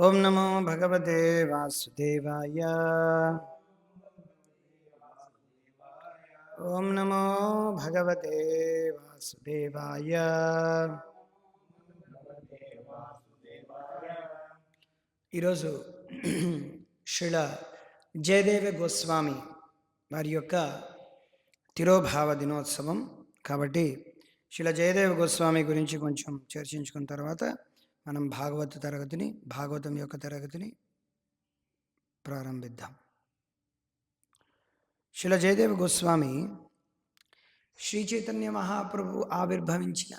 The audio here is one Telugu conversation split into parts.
ఓం నమో భగవతే వాసుదేవాయ. ఓం నమో భగవతే వాసుదేవాయ. ఈరోజు శిల జయదేవ గోస్వామి వారి యొక్క తిరోభావ దినోత్సవం. కాబట్టి శిల జయదేవ గోస్వామి గురించి కొంచెం చర్చించుకున్న తర్వాత మనం భాగవత తరగతిని భాగవతం యొక్క తరగతిని ప్రారంభిద్దాం. శిల జయదేవ గోస్వామి శ్రీ చైతన్య మహాప్రభు ఆవిర్భవించిన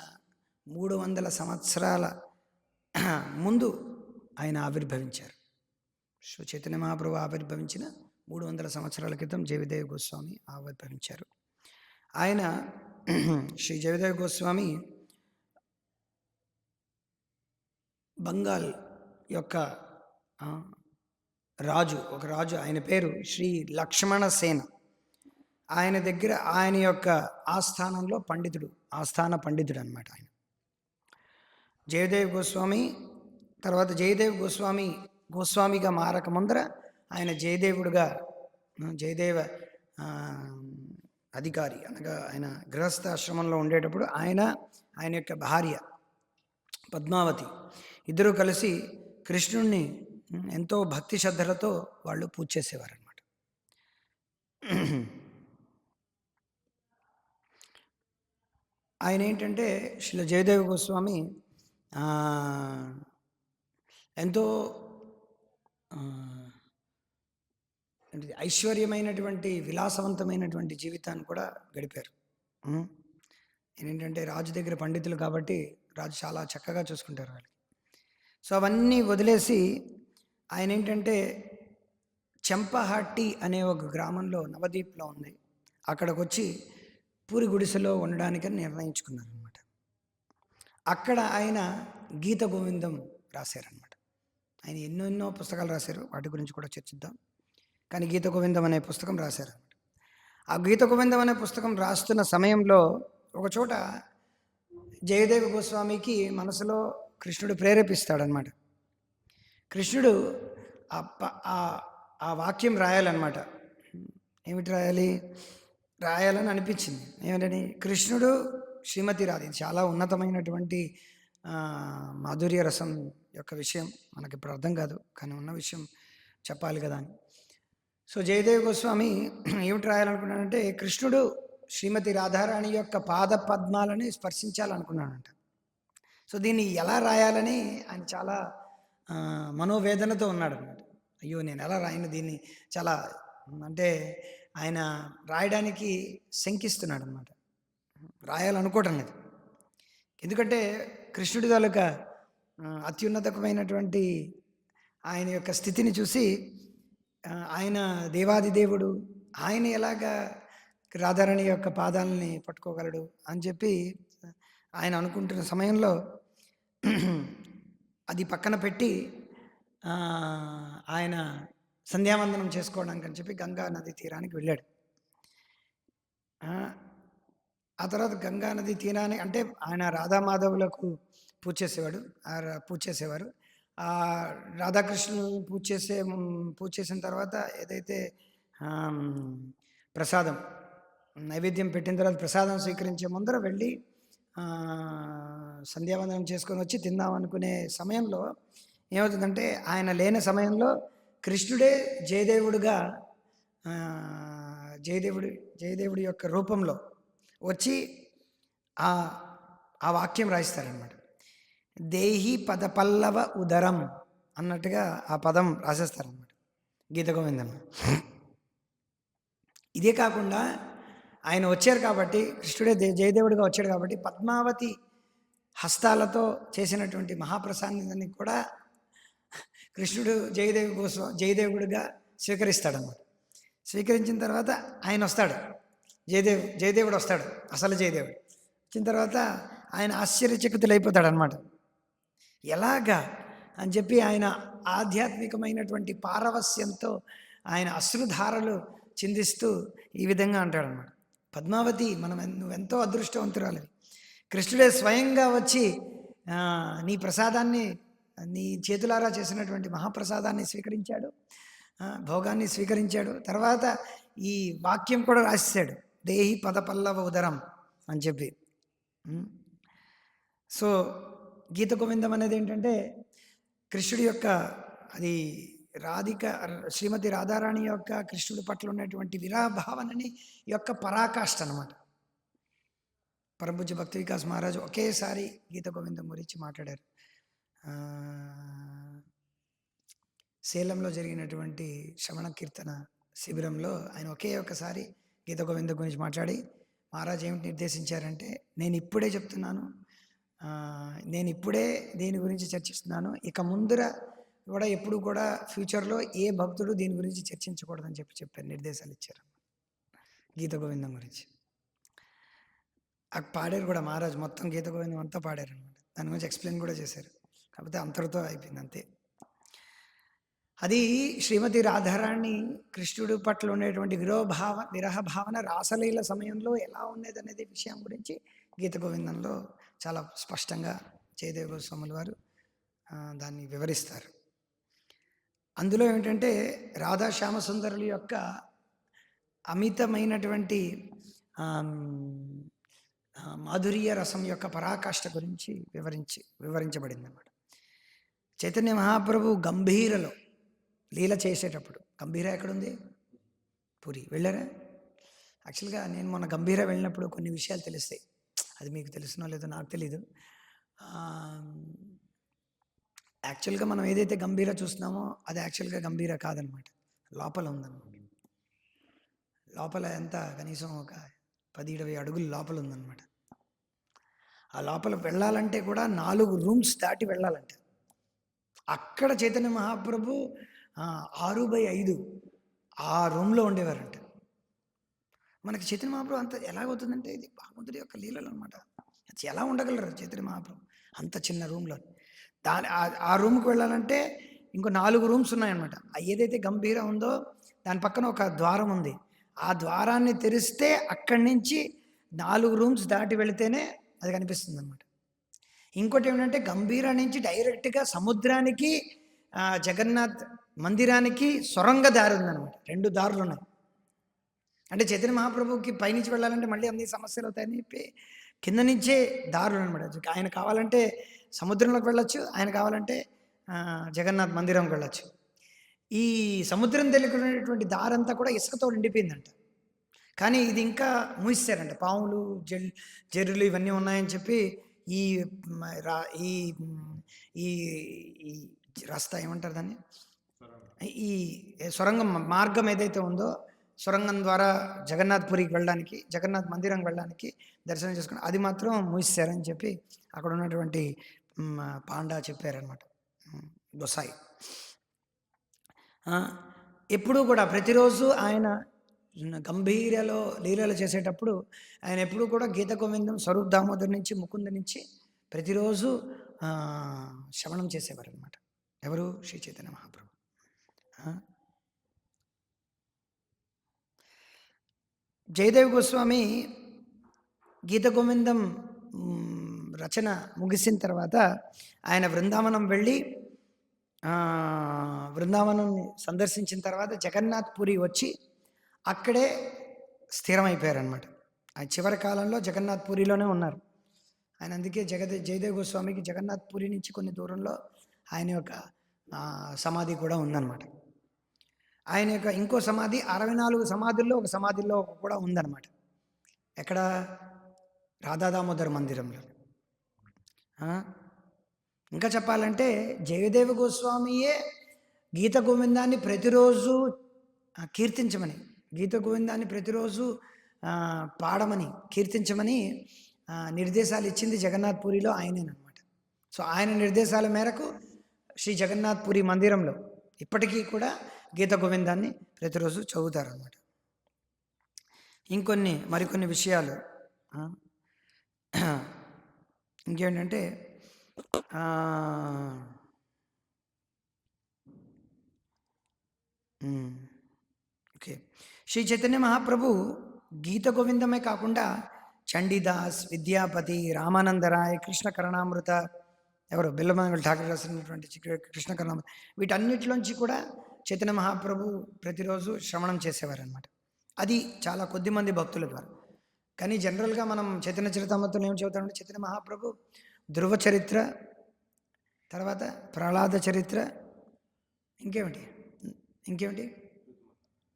మూడు వందల సంవత్సరాల ముందు ఆయన ఆవిర్భవించారు. శ్రీ చైతన్య మహాప్రభు ఆవిర్భవించిన మూడు వందల సంవత్సరాల క్రితం జయదేవ గోస్వామి ఆవిర్భవించారు. ఆయన శ్రీ జయదేవ గోస్వామి బంగాల్ యొక్క రాజు ఒక రాజు ఆయన పేరు శ్రీ లక్ష్మణ సేన. ఆయన దగ్గర ఆయన యొక్క ఆస్థానంలో పండితుడు ఆస్థాన పండితుడు అనమాట ఆయన. జయదేవ్ గోస్వామి తర్వాత జయదేవ్ గోస్వామి గోస్వామిగా మారక ముందర ఆయన జయదేవుడుగా జయదేవ అధికారి అనగా ఆయన గృహస్థాశ్రమంలో ఉండేటప్పుడు ఆయన ఆయన యొక్క భార్య పద్మావతి. ఇద్దరూ కలిసి కృష్ణుణ్ణి ఎంతో భక్తి శ్రద్ధలతో వాళ్ళు పూజ చేసేవారు అనమాట ఆయన ఏంటంటే శ్రీల జయదేవ గోస్వామి ఎంతో ఐశ్వర్యమైనటువంటి విలాసవంతమైనటువంటి జీవితాన్ని కూడా గడిపారు. ఏంటంటే రాజు దగ్గర పండితులు కాబట్టి రాజు చాలా చక్కగా చూసుకుంటారు వాళ్ళకి. సో అవన్నీ వదిలేసి ఆయన ఏంటంటే చెంపహట్టి అనే ఒక గ్రామంలో నవదీప్లో ఉంది. అక్కడికి వచ్చి పూరి గుడిసెలో ఉండడానికని నిర్ణయించుకున్నారు అనమాట అక్కడ ఆయన గీత గోవిందం రాశారనమాట ఆయన ఎన్నో ఎన్నో పుస్తకాలు రాశారు. వాటి గురించి కూడా చర్చిద్దాం. కానీ గీత గోవిందం అనే పుస్తకం రాశారనమాట ఆ గీత గోవిందం అనే పుస్తకం రాస్తున్న సమయంలో ఒకచోట జయదేవ గోస్వామికి మనసులో కృష్ణుడు ప్రేరేపిస్తాడనమాట. కృష్ణుడు ఆ ఆ- వాక్యం రాయాలన్నమాట ఏమిటి రాయాలి? రాయాలని అనిపించింది. ఏమిటని కృష్ణుడు శ్రీమతి రాధి చాలా ఉన్నతమైనటువంటి మాధుర్య రసం యొక్క విషయం. మనకి ఇప్పుడు అర్థం కాదు కానీ ఉన్న విషయం చెప్పాలి కదా అని. సో జయదేవ్ గోస్వామి ఏమిటి రాయాలనుకున్నాడంటే కృష్ణుడు శ్రీమతి రాధారాణి యొక్క పాద పద్మాలని స్పర్శించాలనుకున్నాడంట. సో దీన్ని ఎలా రాయాలని ఆయన చాలా మనోవేదనతో ఉన్నాడు అనమాట అయ్యో నేను ఎలా రాయను? దీన్ని చాలా అంటే ఆయన రాయడానికి శంకిస్తున్నాడు అనమాట రాయాలనుకోవటం లేదు. ఎందుకంటే కృష్ణుడి తాలూకా అత్యున్నతమైనటువంటి ఆయన యొక్క స్థితిని చూసి ఆయన దేవాది దేవుడు ఆయన ఎలాగా రాధారాణి యొక్క పాదాలని పట్టుకోగలడు అని చెప్పి ఆయన అనుకుంటున్న సమయంలో అది పక్కన పెట్టి ఆయన సంధ్యావందనం చేసుకోవడానికి అని చెప్పి గంగా నది తీరానికి వెళ్ళాడు. ఆ, తర్వాత గంగా నది తీరాన్ని అంటే ఆయన రాధామాధవులకు పూజ చేసేవాడు పూజ చేసేవారు. ఆ రాధాకృష్ణులు పూజ చేసే పూజ చేసిన తర్వాత ఏదైతే ప్రసాదం నైవేద్యం పెట్టిన తర్వాత ప్రసాదం స్వీకరించే ముందర వెళ్ళి సంధ్యావందనం చేసుకొని వచ్చి తిందాం అనుకునే సమయంలో ఏమవుతుందంటే ఆయన లేని సమయంలో కృష్ణుడే జయదేవుడుగా జయదేవుడి జయదేవుడి యొక్క రూపంలో వచ్చి ఆ ఆ వాక్యం రాయిస్తారనమాట దేహి పద పల్లవ ఉదరం అన్నట్టుగా ఆ పదం రాసేస్తారనమాట గీత గోవిందంలో ఇదే కాకుండా ఆయన వచ్చారు కాబట్టి కృష్ణుడే దే- జయదేవుడిగా వచ్చాడు కాబట్టి పద్మావతి హస్తాలతో చేసినటువంటి మహాప్రసాదాన్ని కూడా కృష్ణుడు జయదేవి కోసం జయదేవుడిగా స్వీకరిస్తాడన్నమాట. స్వీకరించిన తర్వాత ఆయన వస్తాడు. జయదేవ్ జయదేవుడు వస్తాడు. అసలు జయదేవుడు. వచ్చిన తర్వాత ఆయన ఆశ్చర్యచకితులైపోతాడు అనమాట ఎలాగా అని చెప్పి ఆయన ఆధ్యాత్మికమైనటువంటి పారవస్యంతో ఆయన అశ్రుధారలు చిందిస్తూ ఈ విధంగా అంటాడనమాట పద్మావతి మనం నువ్వెంతో అదృష్టవంతురాలివి. కృష్ణుడే స్వయంగా వచ్చి నీ ప్రసాదాన్ని నీ చేతులారా చేసినటువంటి మహాప్రసాదాన్ని స్వీకరించాడు. భోగాన్ని స్వీకరించాడు. తర్వాత ఈ వాక్యం కూడా రాసేసాడు దేహి పదపల్లవ ఉదరం అని చెప్పి. సో గీత గోవిందం అనేది ఏంటంటే కృష్ణుడి యొక్క అది రాధిక శ్రీమతి రాధారాణి యొక్క కృష్ణుడి పట్ల ఉన్నటువంటి విరాహ భావనని యొక్క పరాకాష్ట అనమాట పరభుజ భక్తి వికాస్ మహారాజు ఒకేసారి గీత గోవిందం గురించి మాట్లాడారు. సేలంలో జరిగినటువంటి శ్రవణ కీర్తన శిబిరంలో ఆయన ఒకే ఒక్కసారి గీత గోవిందం గురించి మాట్లాడి మహారాజ్ ఏమిటి నిర్దేశించారంటే నేను ఇప్పుడే చెప్తున్నాను నేను ఇప్పుడే దీని గురించి చర్చిస్తున్నాను ఇక ముందర కూడా ఎప్పుడు కూడా ఫ్యూచర్లో ఏ భక్తుడు దీని గురించి చర్చించకూడదని చెప్పి చెప్పారు నిర్దేశాలు ఇచ్చారు. గీత గోవిందం గురించి. అక్కడ పాడారు కూడా మహారాజ్ మొత్తం గీత గోవిందం అంతా పాడారు అనమాట దాని గురించి ఎక్స్ప్లెయిన్ కూడా చేశారు. కాకపోతే అంతటితో అయిపోయింది అంతే. అది శ్రీమతి రాధారాణి కృష్ణుడి పట్ల ఉండేటువంటి విరోభావ విరహ భావన రాసలీల సమయంలో ఎలా ఉండేది అనేది విషయం గురించి గీత గోవిందంలో చాలా స్పష్టంగా జయదేవ గోస్వాముల వారు దాన్ని వివరిస్తారు. అందులో ఏమిటంటే రాధా శ్యామసుందరుల యొక్క అమితమైనటువంటి మాధుర్య రసం యొక్క పరాకాష్ఠ గురించి వివరించి వివరించబడింది అన్నమాట చైతన్య మహాప్రభు గంభీరలో లీల చేసేటప్పుడు గంభీర ఎక్కడుంది? పూరి వెళ్ళారా? యాక్చువల్గా నేను మొన్న గంభీర వెళ్ళినప్పుడు కొన్ని విషయాలు తెలుస్తాయి. అది మీకు తెలుసునో లేదో నాకు తెలీదు. యాక్చువల్గా మనం ఏదైతే గంభీర చూస్తున్నామో అది యాక్చువల్గా గంభీర కాదనమాట. లోపల ఉందన్నమాట లోపల ఎంత కనీసం ఒక పది ఇరవై అడుగులు లోపల ఉందన్నమాట ఆ లోపల వెళ్ళాలంటే కూడా నాలుగు రూమ్స్ దాటి వెళ్ళాలంటే. అక్కడ చైతన్య మహాప్రభు ఆరు బై ఐదు ఆ రూమ్లో ఉండేవారంట. మనకి చైతన్య మహాప్రభు అంత ఎలాగవుతుందంటే ఇది భగవంతుడి యొక్క లీలలు అనమాట ఎలా ఉండగలరు చైతన్య మహాప్రభు అంత చిన్న రూమ్లో? దాని ఆ- రూమ్కి వెళ్ళాలంటే ఇంకో నాలుగు రూమ్స్ ఉన్నాయన్నమాట. ఏదైతే గంభీర ఉందో దాని పక్కన ఒక ద్వారం ఉంది. ఆ ద్వారాన్ని తెరిస్తే అక్కడి నుంచి నాలుగు రూమ్స్ దాటి వెళితేనే అది కనిపిస్తుంది అనమాట ఇంకోటి ఏమిటంటే గంభీర నుంచి డైరెక్ట్గా సముద్రానికి జగన్నాథ్ మందిరానికి సొరంగ దారి ఉందన్నమాట. రెండు దారులు ఉన్నాయి. అంటే చైతన్య మహాప్రభుకి పైనుంచి వెళ్ళాలంటే మళ్ళీ అన్ని సమస్యలు అవుతాయని చెప్పి కింద నుంచే దారులు అనమాట ఆయన కావాలంటే సముద్రంలోకి వెళ్ళొచ్చు. ఆయన కావాలంటే జగన్నాథ్ మందిరంకి వెళ్ళొచ్చు. ఈ సముద్రం తెలియకున్నటువంటి దారంతా కూడా ఇసుకతో నిండిపోయిందంట. కానీ ఇది ఇంకా మూసారంట పాములు జల్ జర్రులు ఇవన్నీ ఉన్నాయని చెప్పి ఈ రా ఈ ఈ రస్తా ఏమంటారు దాన్ని? ఈ సొరంగం మార్గం ఏదైతే ఉందో సొరంగం ద్వారా జగన్నాథ్పురికి వెళ్ళడానికి జగన్నాథ్ మందిరం వెళ్ళడానికి దర్శనం చేసుకుని అది మాత్రం మూసేశారని చెప్పి అక్కడ ఉన్నటువంటి పాండా చెప్పారనమాట దొసాయి ఎప్పుడూ కూడా ప్రతిరోజు ఆయన గంభీరలో లీలలు చేసేటప్పుడు ఆయన ఎప్పుడూ కూడా గీత గోవిందం స్వరూప్ దామోదర్ నుంచి ముకుంద నుంచి ప్రతిరోజు శ్రవణం చేసేవారు అనమాట ఎవరు? శ్రీ చైతన్య మహాప్రభు. జయదేవ్ గోస్వామి గీత గోవిందం రచన ముగిసిన తర్వాత ఆయన బృందావనం వెళ్ళి బృందావనం సందర్శించిన తర్వాత జగన్నాథ్ పురి వచ్చి అక్కడే స్థిరమైపోయారనమాట ఆయన చివరి కాలంలో జగన్నాథ్ పూరిలోనే ఉన్నారు. ఆయన అందుకే జగద జయదేవ్ గోస్వామికి జగన్నాథ్ పూరి నుంచి కొన్ని దూరంలో ఆయన యొక్క సమాధి కూడా ఉందన్నమాట. ఆయన యొక్క ఇంకో సమాధి అరవై నాలుగు సమాధుల్లో ఒక సమాధిలో కూడా ఉందన్నమాట. ఎక్కడ? రాధాదామోదర్ మందిరంలో. ఇంకా చెప్పాలంటే జయదేవ గోస్వామియే గీత గోవిందాన్ని ప్రతిరోజు కీర్తించమని గీత గోవిందాన్ని ప్రతిరోజు పాడమని కీర్తించమని నిర్దేశాలు ఇచ్చింది జగన్నాథ్ పూరిలో ఆయనేనమాట సో ఆయన నిర్దేశాల మేరకు శ్రీ జగన్నాథ్ పూరి మందిరంలో ఇప్పటికీ కూడా గీత గోవిందాన్ని ప్రతిరోజు చదువుతారనమాట ఇంకొన్ని మరికొన్ని విషయాలు ఇంకేంటంటే ఓకే. శ్రీ చైతన్య మహాప్రభు గీత గోవిందమే కాకుండా చండీదాస్ విద్యాపతి రామానందరాయ్ కృష్ణ కరుణామృత ఎవరు? బిల్లమంగళ ఠాకూర్ రాసినటువంటి కృష్ణ కర్ణామ వీటన్నిటిలోంచి కూడా చైతన్య మహాప్రభు ప్రతిరోజు శ్రవణం చేసేవారనమాట అది చాలా కొద్ది మంది భక్తుల ద్వారా. కానీ జనరల్గా మనం చైతన్య చరితామృతంలో ఏం చెబుతామంటే చైతన్య మహాప్రభు ధ్రువ చరిత్ర తర్వాత ప్రహ్లాద చరిత్ర ఇంకేమిటి? ఇంకేమిటి?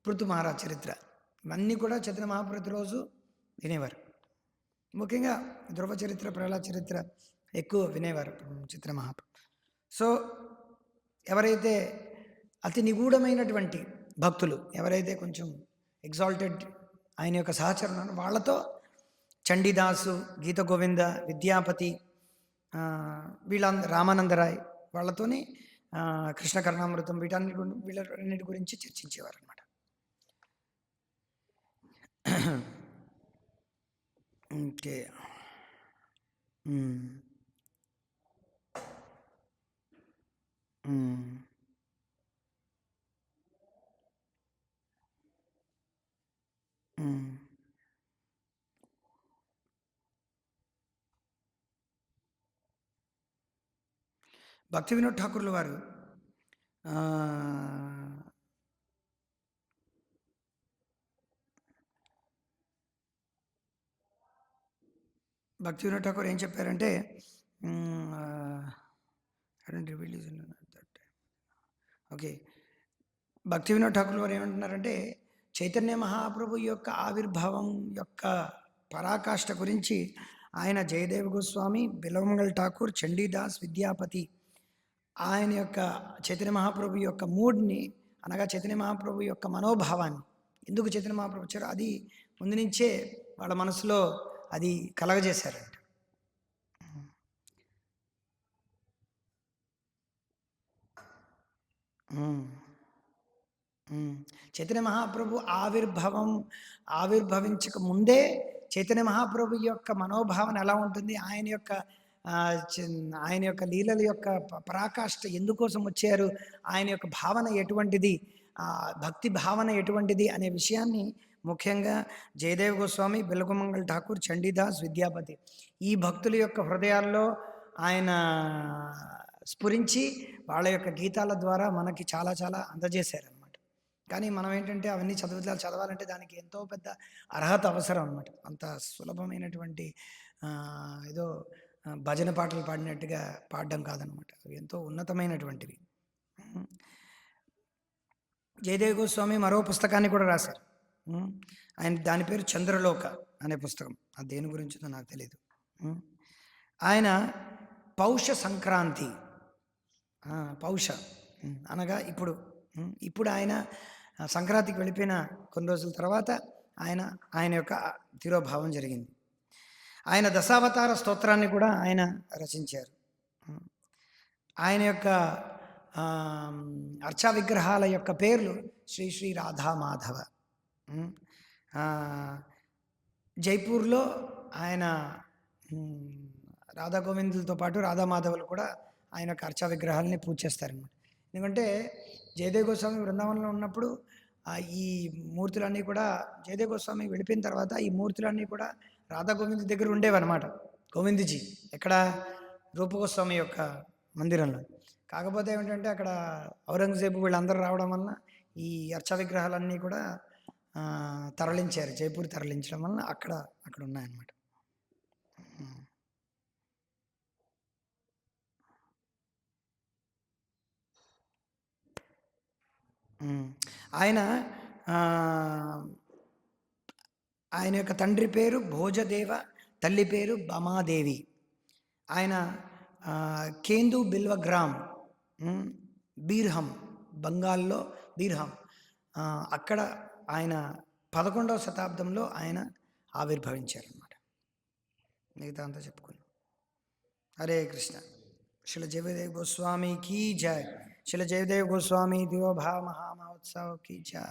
పృథు మహారాజ్ చరిత్ర. ఇవన్నీ కూడా చైతన్య మహాప్రభు ప్రతిరోజు వినేవారు. ముఖ్యంగా ధ్రువ చరిత్ర ప్రహ్లాద చరిత్ర ఎక్కువ వినేవారు చిత్ర మహాప్రభు. సో ఎవరైతే అతి నిగూఢమైనటువంటి భక్తులు ఎవరైతే కొంచెం ఎగ్జాల్టెడ్ ఆయన యొక్క సహచరణ వాళ్ళతో చండీదాసు గీత గోవింద విద్యాపతి వీళ్ళంద రామానందరాయ్ వాళ్ళతోనే కృష్ణ కర్ణామృతం వీటన్ని వీళ్ళన్నిటి గురించి చర్చించేవారు అనమాట ఓకే Mm. భక్తి వినోద్ ఠాకూర్ల వారు భక్తి వినోద్ ఠాకూర్ ఏం చెప్పారంటే ఓకే భక్తి వినోద్ ఠాకూర్ వారు ఏమంటున్నారంటే చైతన్య మహాప్రభు యొక్క ఆవిర్భావం యొక్క పరాకాష్ఠ గురించి ఆయన జయదేవ్ గోస్వామి బిలవమంగళ్ ఠాకూర్ చండీదాస్ విద్యాపతి ఆయన యొక్క చైతన్య మహాప్రభు యొక్క మూడ్ని అనగా చైతన్య మహాప్రభు యొక్క మనోభావాన్ని. ఎందుకు చైతన్య మహాప్రభు వచ్చారో అది ముందు నుంచే వాళ్ళ మనసులో అది కలగజేశారంట. చైతన్య మహాప్రభు ఆవిర్భావం ఆవిర్భవించక ముందే చైతన్య మహాప్రభు యొక్క మనోభావన ఎలా ఉంటుంది? ఆయన యొక్క ఆయన యొక్క లీలల యొక్క పరాకాష్ఠ ఎందుకోసం వచ్చారు? ఆయన యొక్క భావన ఎటువంటిది? భక్తి భావన ఎటువంటిది? అనే విషయాన్ని ముఖ్యంగా జయదేవ్ గోస్వామి బిలగుమంగళ్ ఠాకూర్ చండీదాస్ విద్యాపతి ఈ భక్తుల యొక్క హృదయాల్లో ఆయన స్ఫురించి వాళ్ళ యొక్క గీతాల ద్వారా మనకి చాలా చాలా అందజేశారనమాట కానీ మనం ఏంటంటే అవన్నీ చదువుతా చదవాలంటే దానికి ఎంతో పెద్ద అర్హత అవసరం అనమాట అంత సులభమైనటువంటి ఏదో భజన పాటలు పాడినట్టుగా పాడడం కాదనమాట. అవి ఎంతో ఉన్నతమైనటువంటివి. ఉం. జయదేవ్ గోస్వామి మరో పుస్తకాన్ని కూడా రాశారు. ఆయన దాని పేరు చంద్రలోక అనే పుస్తకం. అది దేని గురించిందో నాకు తెలియదు ఆయన పౌష సంక్రాంతి. పౌష. అనగా ఇప్పుడు. ఇప్పుడు ఆయన సంక్రాంతికి వెళ్ళిపోయిన కొన్ని రోజుల తర్వాత ఆయన ఆయన యొక్క తిరోభావం జరిగింది. ఆయన దశావతార స్తోత్రాన్ని కూడా ఆయన రచించారు. ఆయన యొక్క అర్చా విగ్రహాల యొక్క పేర్లు శ్రీ శ్రీ రాధా మాధవ. జైపూర్లో ఆయన రాధా గోవిందులతో పాటు రాధామాధవులు కూడా ఆయన యొక్క అర్చా విగ్రహాలని పూజ చేస్తారనమాట ఎందుకంటే జయదేవ్ గోస్వామి బృందావనంలో ఉన్నప్పుడు ఈ మూర్తులన్నీ కూడా జయదేవ్ గోస్వామి వెళ్ళిపోయిన తర్వాత ఈ మూర్తులన్నీ కూడా రాధా గోవింద్ దగ్గర ఉండేవన్నమాట. గోవిందజీ ఎక్కడ? రూపగోస్వామి యొక్క మందిరంలో. కాకపోతే ఏమిటంటే అక్కడ ఔరంగజేబు వీళ్ళందరూ రావడం వలన ఈ అర్చ విగ్రహాలన్నీ కూడా తరలించారు. జైపూర్ తరలించడం వలన అక్కడ అక్కడ ఉన్నాయన్నమాట. ఆయన ఆయన యొక్క తండ్రి పేరు భోజదేవ తల్లి పేరు బమాదేవి. ఆయన కేందు బిల్వగ్రామ్ బీర్హం బంగాల్లో బీర్హం. అక్కడ ఆయన పదకొండవ శతాబ్దంలో ఆయన ఆవిర్భవించారనమాట మిగతా అంతా చెప్పుకున్నాం హరే కృష్ణ. శిల జయదేవ్ గోస్వామి కీ జయ శిల జయదేవ్ గోస్వామి దివోభావ మహామహోత్సవ్ కీ జయ